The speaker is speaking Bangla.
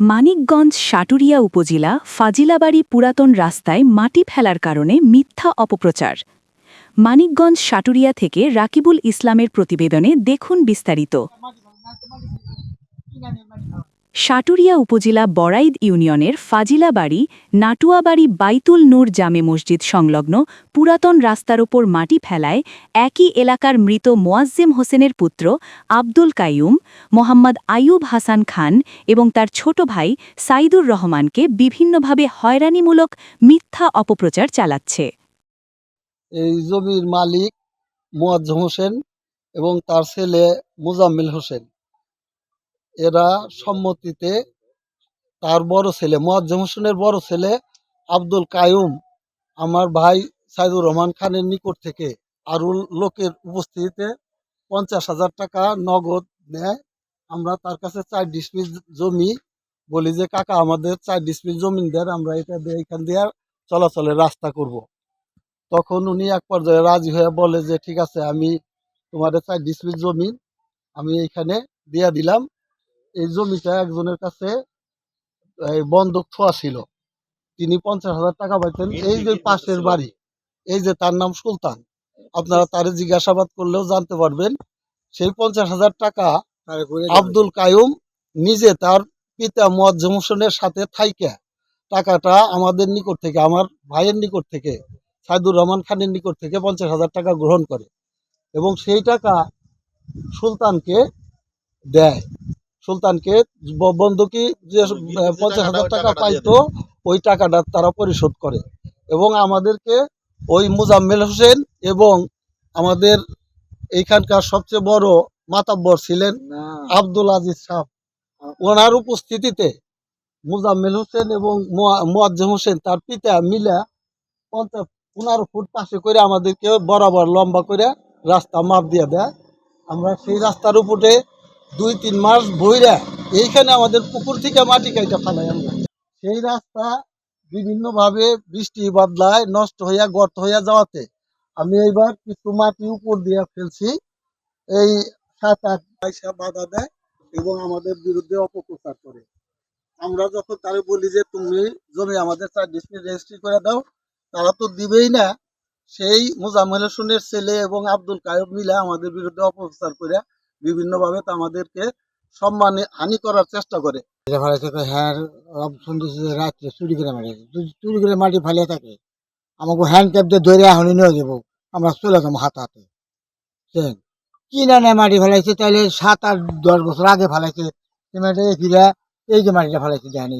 মানিকগঞ্জ সাটুরিয়া উপজেলা ফাজিলাবাড়ি পুরাতন রাস্তায় মাটি ফেলার কারণে মিথ্যা অপপ্রচার। মানিকগঞ্জ সাটুরিয়া থেকে রাকিবুল ইসলামের প্রতিবেদনে দেখুন বিস্তারিত। সাটুরিয়া উপজেলা বড়াইদ ইউনিয়নের ফাজিলাবাড়ি, নাটুয়াবাড়ি বাইতুল নূর জামে মসজিদ সংলগ্ন পুরাতন রাস্তার ওপর মাটি ফেলায় একই এলাকার মৃত মোয়াজ্জেম হোসেনের পুত্র আব্দুল কাইয়ুম, মোহাম্মদ আইয়ুব হাসান খান এবং তার ছোট ভাই সাইদুর রহমানকে বিভিন্নভাবে হয়রানিমূলক মিথ্যা অপপ্রচার চালাচ্ছে। এই জমির মালিক মোয়াজ্জম হোসেন এবং তার ছেলে মুজাম্মিল হোসেন। এরা সম্মতিতে তার বড় ছেলে, মোয়াজ্জম হোসেনের বড় ছেলে আব্দুল কায়ুম আমার ভাই সাইদুর রহমান খানের নিকট থেকে আরও লোকের উপস্থিতিতে পঞ্চাশ হাজার টাকা নগদ নেয় আমরা তার কাছে চার ডিসমিল জমি বলি যে, কাকা, আমাদের চার ডিসমিল জমিন দেন, আমরা এটা দিয়ে এখান দিয়ে চলাচলের রাস্তা করব। তখন উনি এক পর্যায়ে রাজি হয়ে বলে যে, ঠিক আছে, আমি তোমাদের চার ডিসমিল জমিন আমি এইখানে দিয়া দিলাম এই জমিটা একজনের কাছে বন্ধক ছোঁয়া ছিল। তিনি পঞ্চাশ হাজার টাকা পাইতেন। এই যে পাশের বাড়ি এই যে তার নাম সুলতান আপনারা তারে জিজ্ঞাসাবাদ করলেও জানতে পারবেন। সেই পঞ্চাশ হাজার টাকা আব্দুল কায়ুম নিজে তার পিতা মোয়াজ্জম হোসেনের সাথে থাইকে টাকাটা আমাদের নিকট থেকে আমার ভাইয়ের নিকট থেকে সাইদুর রহমান খানের নিকট থেকে পঞ্চাশ হাজার টাকা গ্রহণ করে এবং সেই টাকা সুলতানকে দেয়। সুলতানকে বন্ধকি যে পঞ্চাশ হাজার টাকা পাইতো ওই টাকাটা তারা পরিশোধ করে। এবং আমাদেরকে ওই মুজাম্মেল হোসেন এবং আমাদের এইখানকার সবচেয়ে বড় মাতাব্বর ছিলেন আব্দুল আজিজ সাহ। ওনার উপস্থিতিতে মুজাম্মেল হোসেন এবং মোয়া- মোয়াজ্জেম হোসেন তার পিতা মিলা পঞ্চাশ পনেরো ফুট পাশে করে আমাদেরকে বরাবর লম্বা করে রাস্তা মাপ দিয়ে দেয়। আমরা সেই রাস্তার উপরে দুই, তিন মাস বইরা এইখানে আমাদের পুকুর থেকে মাটি কাইটা ফেলাই আমরা। সেই রাস্তা বিভিন্নভাবে বৃষ্টি বাদলায়, নষ্ট হইয়া, গর্ত হইয়া যাওয়াতে আমি এইবার কিছু মাটি উপর দিয়ে ফেলছি। এই সাত, আট পয়সা বাধা দেয় এবং আমাদের বিরুদ্ধে অপপ্রচার করে। আমরা যখন তারে বলি যে, তুমি জমি আমাদের চার ডিস্ট্রিক্ট রেজিস্ট্রি করে দাও, তারা তো দিবেই না। সেই মোজাম্মেল ছেলে এবং আব্দুল কায়ব মিলে আমাদের বিরুদ্ধে অপপ্রচার করে বিভিন্নভাবে তো আমাদেরকে সম্মানে হানি করার চেষ্টা করে। ফেলাইছে হ্যাঁ রাত্রে চুরি করে মারি, চুরি করে মাটি ফেলে থাকে। আমাকে হ্যান্ড ক্যাপ দিয়ে ধরে হানি নিয়ে যাব, আমরা চলে যাব হাত হাতে। বুঝছেন কি না মাটি ফেলাইছে তাহলে সাত আট দশ বছর আগে ফেলাইছে। সিমেন্টে এই যে মাটিটা ফেলাইছে, জানি।